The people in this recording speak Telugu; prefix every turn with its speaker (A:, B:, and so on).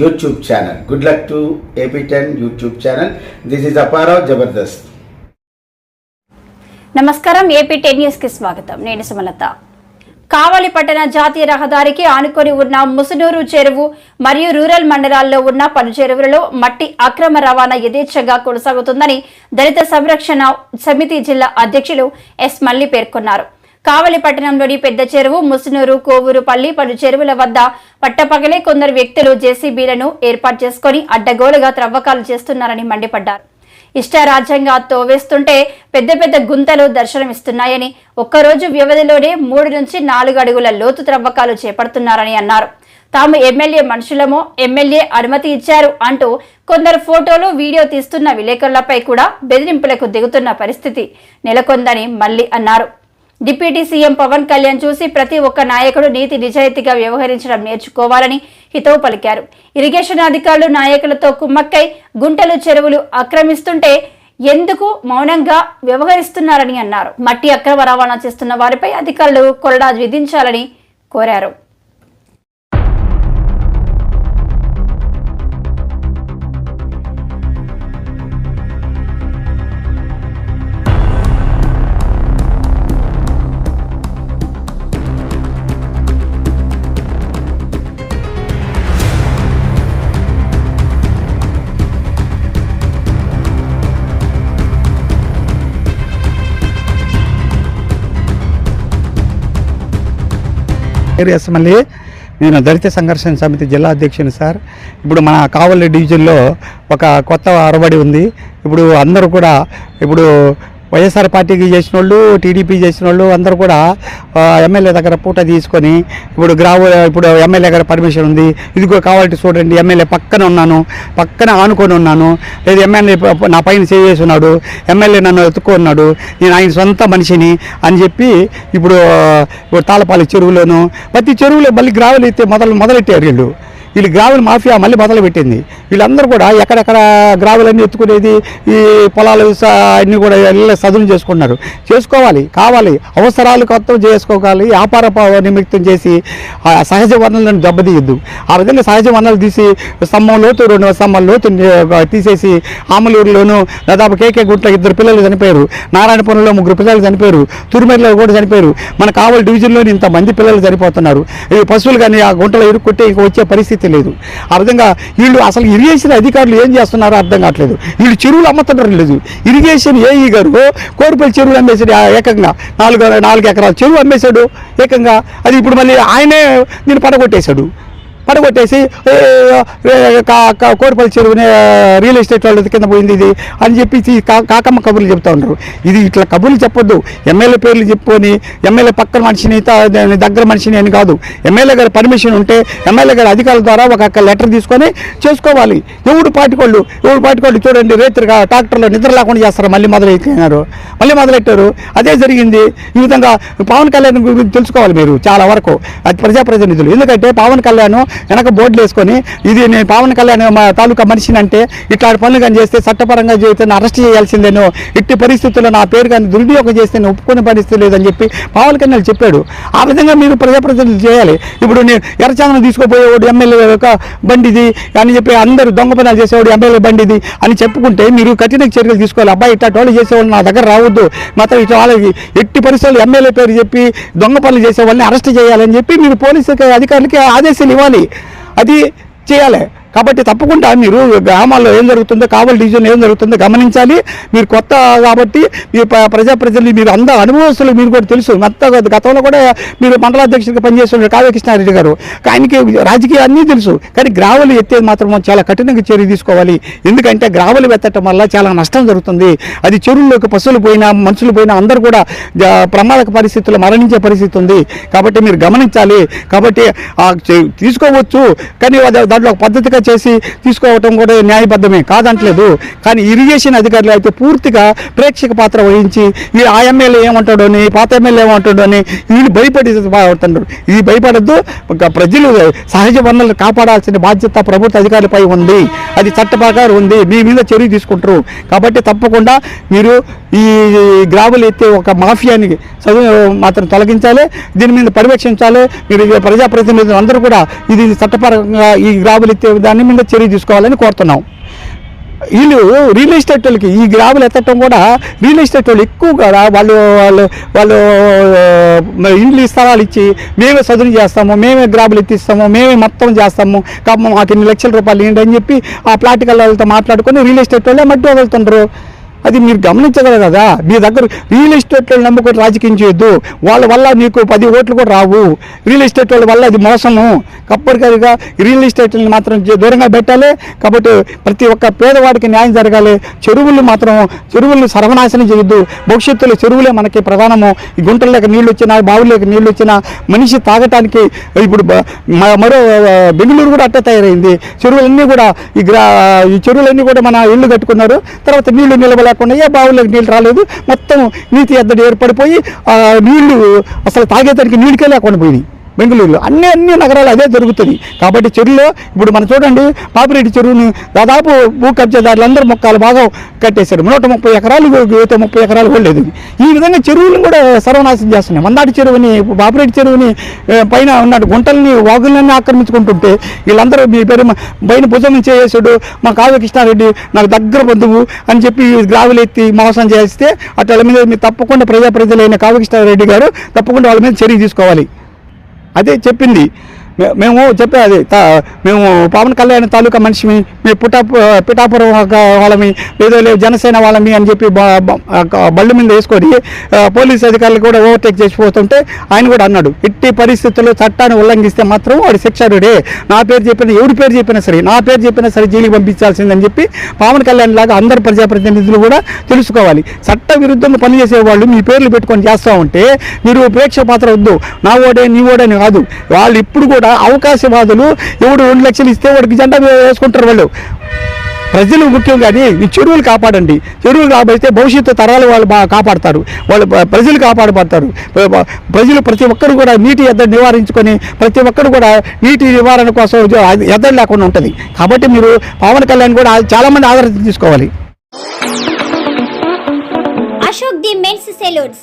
A: YouTube channel good luck to AP ten YouTube channel this is Apparao Jabardasth
B: నమస్కారం ఏపీ టెన్ న్యూస్కి స్వాగతం. నేను సుమలత. కావలి పట్టణ జాతీయ రహదారికి ఆనుకొని ఉన్న ముసునూరు చెరువు మరియు రూరల్ మండలాల్లో ఉన్న పలు చెరువులలో మట్టి అక్రమ రవాణా యథేచ్ఛగా కొనసాగుతుందని దళిత సంరక్షణ సమితి జిల్లా అధ్యక్షులు ఎస్ మల్లి పేర్కొన్నారు. కావలి పట్టణంలోని పెద్ద చెరువు ముసునూరు కోవూరుపల్లి పలు చెరువుల వద్ద పట్టపగలే కొందరు వ్యక్తులు జేసీబీలను ఏర్పాటు చేసుకుని అడ్డగోలుగా త్రవ్వకాలు చేస్తున్నారని మండిపడ్డారు. ఇష్టారాజ్యంగా తోవేస్తుంటే పెద్ద పెద్ద గుంతలు దర్శనమిస్తున్నాయని ఒక్కరోజు వ్యవధిలోనే మూడు నుంచి నాలుగు అడుగుల లోతు త్రవ్వకాలు చేపడుతున్నారని అన్నారు. తాము ఎమ్మెల్యే మనుషులమో ఎమ్మెల్యే అనుమతి ఇచ్చారు అంటూ కొందరు ఫోటోలు వీడియో తీస్తున్న విలేకరులపై కూడా బెదిరింపులకు దిగుతున్న పరిస్థితి నెలకొందని మళ్ళీ అన్నారు. డిప్యూటీ సీఎం పవన్ కళ్యాణ్ చూసి ప్రతి ఒక్క నాయకుడు నీతి నిజాయితీగా వ్యవహరించడం నేర్చుకోవాలని హితవు పలికారు. ఇరిగేషన్ అధికారులు నాయకులతో కుమ్మక్కై గుంటలు చెరువులు ఆక్రమిస్తుంటే ఎందుకు మౌనంగా వ్యవహరిస్తున్నారని అన్నారు. మట్టి అక్రమ రవాణా చేస్తున్న వారిపై అధికారులు కొరడా విధించాలని కోరారు.
C: ఏరియాస్ మళ్ళీ నేను దళిత సంఘర్షణ సమితి జిల్లా అధ్యక్షుని సార్. ఇప్పుడు మన కావలి డివిజన్లో ఒక కొత్త అరబడి ఉంది. ఇప్పుడు అందరూ కూడా ఇప్పుడు వైఎస్ఆర్ పార్టీకి చేసిన వాళ్ళు టీడీపీ చేసిన వాళ్ళు అందరూ కూడా ఎమ్మెల్యే దగ్గర పూట తీసుకొని ఇప్పుడు గ్రావు ఇప్పుడు ఎమ్మెల్యే దగ్గర పర్మిషన్ ఉంది. ఇదిగో కావాలంటే చూడండి ఎమ్మెల్యే పక్కన ఉన్నాను పక్కన ఆనుకొని ఉన్నాను. లేదు ఎమ్మెల్యే నా పైన చేసి ఉన్నాడు ఎమ్మెల్యే నన్ను ఎత్తుకున్నాడు నేను ఆయన సొంత మనిషిని అని చెప్పి ఇప్పుడు తాళపాలి చెరువులోను ప్రతి చెరువులో మళ్ళీ గ్రావెల్ అయితే మొదలు మొదలెట్టారు వీళ్ళు. వీళ్ళు గ్రావెల్ మాఫియా మళ్ళీ మొదలు పెట్టింది వీళ్ళందరూ కూడా ఎక్కడెక్కడ గ్రావెలన్నీ ఎత్తుకునేది ఈ పొలాలు అన్నీ అన్ని కూడా వెళ్ళి సదును చేసుకున్నారు చేసుకోవాలి కావాలి. అవసరాలు కొత్త చేసుకోవాలి. వ్యాపార ప- నిమిత్తం చేసి ఆ సహజ వనరులను దెబ్బతీయద్దు. ఆ విధంగా సహజ వనరులు తీసి స్తంభం లోతు రెండు స్తంభాల లోతు తీసేసి ఆమలూరులోను దాదాపు కేకే గుంట్లో ఇద్దరు పిల్లలు చనిపోయారు. నారాయణపురంలో ముగ్గురు పిల్లలు చనిపోయారు. తురిమెరలో కూడా చనిపోయారు. మన కావలి డివిజన్లో ఇంతమంది పిల్లలు చనిపోతున్నారు. ఈ పశువులు కానీ ఆ గుంటలో ఇరుక్కుంటే ఇంక వచ్చే పరిస్థితి లేదు. ఆ విధంగా వీళ్ళు అసలు ఇరిగేషన్ అధికారులు ఏం చేస్తున్నారో అర్థం కావట్లేదు. వీళ్ళు చెరువులు అమ్ముతున్నారు లేదు. ఇరిగేషన్ ఏఈ గారు కోరిపల్లి చెరువులు అమ్మేశాడు. ఆ ఏకంగా నాలుగు నాలుగు ఎకరాల చెరువు అమ్మేశాడు. ఏకంగా అది ఇప్పుడు మళ్ళీ ఆయనే నేను పడగొట్టేశాడు. పడగొట్టేసి కోడిపల్లి చెరువునే రియల్ ఎస్టేట్ వాళ్ళది కింద పోయింది ఇది అని చెప్పి కా- కాకమ్మ కబుర్లు చెప్తా ఉంటారు ఇది ఇట్లా కబుర్లు చెప్పొద్దు. ఎమ్మెల్యే పేర్లు చెప్పుకొని ఎమ్మెల్యే పక్కన మనిషిని దగ్గర మనిషిని అని కాదు. ఎమ్మెల్యే గారి పర్మిషన్ ఉంటే ఎమ్మెల్యే గారి అధికారుల ద్వారా ఒక లెటర్ తీసుకొని చేసుకోవాలి. ఎవడు పాటికోళ్ళు? ఎవడు పాటికోళ్ళు? చూడండి రైతులుగా ట్రాక్టర్లో నిద్ర లేకుండా చేస్తారు? మళ్ళీ మొదలెట్టినారు. మళ్ళీ మొదలెట్టారు. అదే జరిగింది. ఈ విధంగా పవన్ కళ్యాణ్ గురించి తెలుసుకోవాలి మీరు చాలా వరకు. అది ప్రజాప్రతినిధులు. ఎందుకంటే పవన్ కళ్యాణ్ వెనక బోర్డులు వేసుకొని ఇది నేను పవన్ కళ్యాణ్ మా తాలూకా మనిషిని అంటే ఇట్లాంటి పనులు కానీ చేస్తే చట్టపరంగా చేస్తే అరెస్ట్ చేయాల్సిందేనో ఇట్టి పరిస్థితుల్లో నా పేరు కానీ దుర్వినియోగం చేస్తే నేను ఒప్పుకునే పరిస్థితి లేదని చెప్పి పవన్ కళ్యాణ్ చెప్పాడు. ఆ విధంగా మీరు ప్రజాప్రతినిధులు చేయాలి. ఇప్పుడు నేను ఎర్రచందనం తీసుకుపోయేవాడు ఎమ్మెల్యే యొక్క బండిది అని చెప్పి అందరూ దొంగ పనులు చేసేవాడు ఎమ్మెల్యే బండిది అని చెప్పుకుంటే మీరు కఠిన చర్యలు తీసుకోవాలి. అబ్బాయి ఇట్లా టోలు చేసేవాళ్ళు నా దగ్గర రావద్దు. మాత్రం ఇట్లా వాళ్ళకి ఎట్టి పరిస్థితుల్లో ఎమ్మెల్యే పేరు చెప్పి దొంగ పనులు చేసే వాళ్ళని అరెస్ట్ చేయాలని చెప్పి మీరు పోలీసు అధికారులకి ఆదేశాలు ఇవ్వాలి. అది చేయాలి. కాబట్టి తప్పకుండా మీరు గ్రామాల్లో ఏం జరుగుతుందో కావలి డివిజన్ ఏం జరుగుతుందో గమనించాలి. మీరు కొత్త కాబట్టి మీ ప్రజాప్రతినిధులు మీరు అందరూ అనుభవస్తులు మీరు కూడా తెలుసు. మొత్తం గతంలో కూడా మీరు మండలాధ్యక్షుడిగా పనిచేస్తున్నారు కావ్యకృష్ణారెడ్డి గారు ఆయనకి రాజకీయ అన్నీ తెలుసు. కానీ గ్రావెలు ఎత్తేది మాత్రం చాలా కఠినంగా చర్య తీసుకోవాలి. ఎందుకంటే గ్రావెలు ఎత్తటం వల్ల చాలా నష్టం జరుగుతుంది. అది చెరువుల్లోకి పశువులు పోయినా మనుషులు పోయినా అందరూ కూడా ప్రమాదక పరిస్థితుల్లో మరణించే పరిస్థితి ఉంది. కాబట్టి మీరు గమనించాలి. కాబట్టి తీసుకోవచ్చు. కానీ అది- దాంట్లో ఒక పద్ధతిగా చేసి తీసుకోవటం కూడా న్యాయబద్ధమే కాదంటలేదు. కానీ ఇరిగేషన్ అధికారులు అయితే పూర్తిగా ప్రేక్షక పాత్ర వహించి ఈ ఆ ఎమ్మెల్యే ఏమంటాడో అని పాత ఎమ్మెల్యే ఏమంటాడో అని వీళ్ళు భయపడి పడుతున్నారు ఇది భయపడద్దు. ఒక ప్రజలు సహజ వనరులు కాపాడాల్సిన బాధ్యత ప్రభుత్వ అధికారులపై ఉంది. అది చట్ట ప్రకారం ఉంది. మీ మీద చర్య తీసుకుంటారు. కాబట్టి తప్పకుండా మీరు ఈ గ్రాములు ఎత్తే ఒక మాఫియాని చదువు మాత్రం తొలగించాలి దీని మీద పర్యవేక్షించాలి. మీరు ప్రజాప్రతినిధులు అందరూ కూడా ఇది చట్టపరంగా ఈ గ్రాములు ఎత్తే దాని మీద చర్య తీసుకోవాలని కోరుతున్నాం. వీళ్ళు రియల్ ఎస్టేట్ వాళ్ళకి ఈ గ్రాములు ఎత్తటం కూడా రియల్ ఎస్టేట్ వాళ్ళు ఎక్కువ కూడా వాళ్ళు వాళ్ళు వాళ్ళు ఇండ్లు స్థలాలు ఇచ్చి మేమే చదువు చేస్తాము మేమే గ్రాములు ఎత్తిస్తాము మేమే మొత్తం చేస్తాము. కాబట్టి మాకు ఇన్ని లక్షల రూపాయలు ఏంటి అని చెప్పి ఆ ప్లాటికల్ వాళ్ళతో మాట్లాడుకొని రియల్ ఎస్టేట్ వాళ్ళే మట్టి వదులుతుంటారు అది మీరు గమనించగలరు కదా? మీ దగ్గర రియల్ ఎస్టేట్ వాళ్ళు నమ్ముకొని రాజకీయం చేయొద్దు. వాళ్ళ వల్ల మీకు పది ఓట్లు కూడా రావు. రియల్ ఎస్టేట్ వాళ్ళ వల్ల అది మోసము. కప్పటికరిగా రియల్ ఎస్టేట్ని మాత్రం దూరంగా పెట్టాలి. కాబట్టి ప్రతి ఒక్క పేదవాడికి న్యాయం జరగాలి. చెరువులు మాత్రం చెరువులను సర్వనాశనం చేయొద్దు. భవిష్యత్తులో చెరువులే మనకి ప్రధానము. ఈ గుంటల్లోకి నీళ్ళు వచ్చినా బావుల్లోకి నీళ్ళు వచ్చినా మనిషి తాగటానికి ఇప్పుడు మరో బెంగళూరు కూడా అట్టే తయారైంది. చెరువులన్నీ కూడా ఈ గ్రా ఈ చెరువులన్నీ కూడా మన ఇల్లు కట్టుకున్నారు. తర్వాత నీళ్ళు నిలవలేకుండా ఏ బావులకు నీళ్ళు రాలేదు. మొత్తం నీటి ఎద్దడి ఏర్పడిపోయి నీళ్ళు అసలు తాగేదానికి నీళ్ళకే లేకుండా పోయినాయి. బెంగళూరులో. అన్ని అన్ని నగరాలు అదే జరుగుతుంది కాబట్టి చెరువులో ఇప్పుడు మనం చూడండి పాపిరెడ్డి చెరువుని దాదాపు భూ కబ్జాదారులందరూ మొక్కలు బాగా కట్టేశారు. నూట ముప్పై ఎకరాలు అయితే ముప్పై ఎకరాలు కూడా లేదు. ఈ విధంగా చెరువులను కూడా సర్వనాశం చేస్తున్నాయి. మందాటి చెరువుని పాపిరెడ్డి చెరువుని పైన ఉన్న గుంటల్ని వాగులన్నీ ఆక్రమించుకుంటుంటే వీళ్ళందరూ మీ పేరు పైన భుజం చేసాడు మా కావ్య కృష్ణారెడ్డి నాకు దగ్గర బంధువు అని చెప్పి గ్రావులు ఎత్తి మోసం చేస్తే అట్లా వాళ్ళ మీద మీరు తప్పకుండా ప్రజా ప్రజలైన కావ్య కృష్ణారెడ్డి గారు తప్పకుండా వాళ్ళ మీద చర్య తీసుకోవాలి. అదే చెప్పింది. మేము చెప్పే అది మేము పవన్ కళ్యాణ్ తాలూకా మనిషిని మీ పుటా పిఠాపురం వాళ్ళమి లేదో లేదు జనసేన వాళ్ళమి అని చెప్పి బళ్ళు మీద వేసుకొని పోలీస్ అధికారులు కూడా ఓవర్టేక్ చేసిపోతుంటే ఆయన కూడా అన్నాడు ఎట్టి పరిస్థితుల్లో చట్టాన్ని ఉల్లంఘిస్తే మాత్రం వాడు శిక్షారుడే. నా పేరు చెప్పిన ఎవరి పేరు చెప్పినా సరే నా పేరు చెప్పినా సరే జైలుకి పంపించాల్సిందని చెప్పి పవన్ కళ్యాణ్ లాగా అందరు ప్రజాప్రతినిధులు కూడా తెలుసుకోవాలి. చట్ట విరుద్ధంగా పనిచేసే వాళ్ళు మీ పేర్లు పెట్టుకొని చేస్తూ ఉంటే మీరు ప్రేక్ష పాత్ర వద్దు. నా ఓడే నీ ఓడే కాదు. వాళ్ళు ఇప్పుడు కూడా అవకాశవాదులు ఎవడు రెండు లక్షలు ఇస్తే వాడికి జెండా వేసుకుంటారు వాళ్ళు. ప్రజలు ముఖ్యం కానీ మీ చెరువులు కాపాడండి. చెరువులు కాపాడితే భవిష్యత్తు తరాలు వాళ్ళు బాగా కాపాడతారు. వాళ్ళు ప్రజలు కాపాడబడతారు. ప్రజలు ప్రతి ఒక్కరు కూడా నీటి ఎద్దడి నివారించుకొని ప్రతి ఒక్కరు కూడా నీటి నివారణ కోసం ఎద్దరు ఎద్దడి లేకుండా ఉంటుంది. కాబట్టి మీరు పవన్ కళ్యాణ్ కూడా చాలామంది ఆదరణ తీసుకోవాలి.
D: Ashok the men's salons.